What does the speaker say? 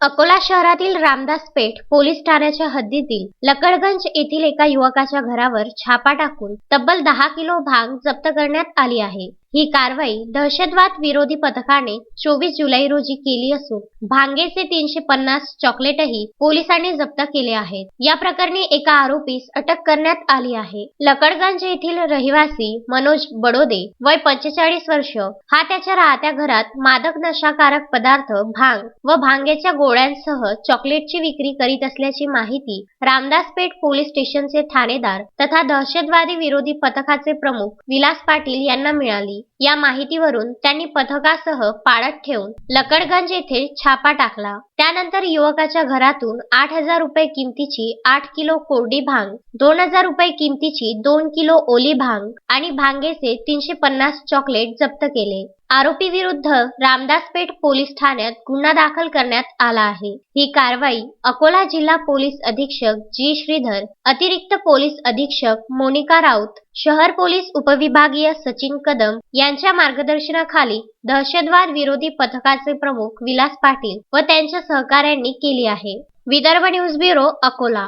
अकोला शहरातील रामदास पेठ पोलीस ठाण्याच्या हद्दीतील लकडगंज येथील एका युवकाच्या घरावर छापा टाकून तब्बल दहा किलो भांग जप्त करण्यात आली आहे. ही कारवाई दहशतवाद विरोधी पथकाने चोवीस जुलै रोजी केली असून भांगेचे तीनशे पन्नास चॉकलेटही पोलिसांनी जप्त केले आहेत. या प्रकरणी एका आरोपीस अटक करण्यात आली आहे. लकडगंज येथील रहिवासी मनोज बडोदे वय पंचेचाळीस वर्ष. हा त्याच्या राहत्या घरात मादक नशाकारक पदार्थ भांग व भांगेच्या गोळ्यांसह चॉकलेटची विक्री करीत असल्याची माहिती रामदासपेठ पोलीस स्टेशनचे ठाणेदार तथा दहशतवादी विरोधी पथकाचे प्रमुख विलास पाटील यांना मिळाली. या माहितीवरून त्यांनी पथकासह पाळत ठेवून लकडगंज येथे छापा टाकला. त्यानंतर युवकाच्या घरातून आठ हजार रुपये किमतीची आठ किलो कोरडी भांग दोन हजार रुपये किमतीची दोन किलो ओली भांग आणि भांगेचे तीनशे पन्नास चॉकलेट जप्त केले. आरोपी विरुद्ध रामदासपेठ पोलीस ठाण्यात गुन्हा दाखल करण्यात आला आहे. ही कारवाई अकोला जिल्हा पोलीस अधीक्षक जी. श्रीधर अतिरिक्त पोलीस अधीक्षक मोनिका राऊत शहर पोलीस उपविभागीय सचिन कदम यांच्या मार्गदर्शनाखाली दहशतवाद विरोधी पथकाचे प्रमुख विलास पाटील व त्यांच्या सहकाऱ्यांनी केली आहे. Vidarbha news bureau Akola.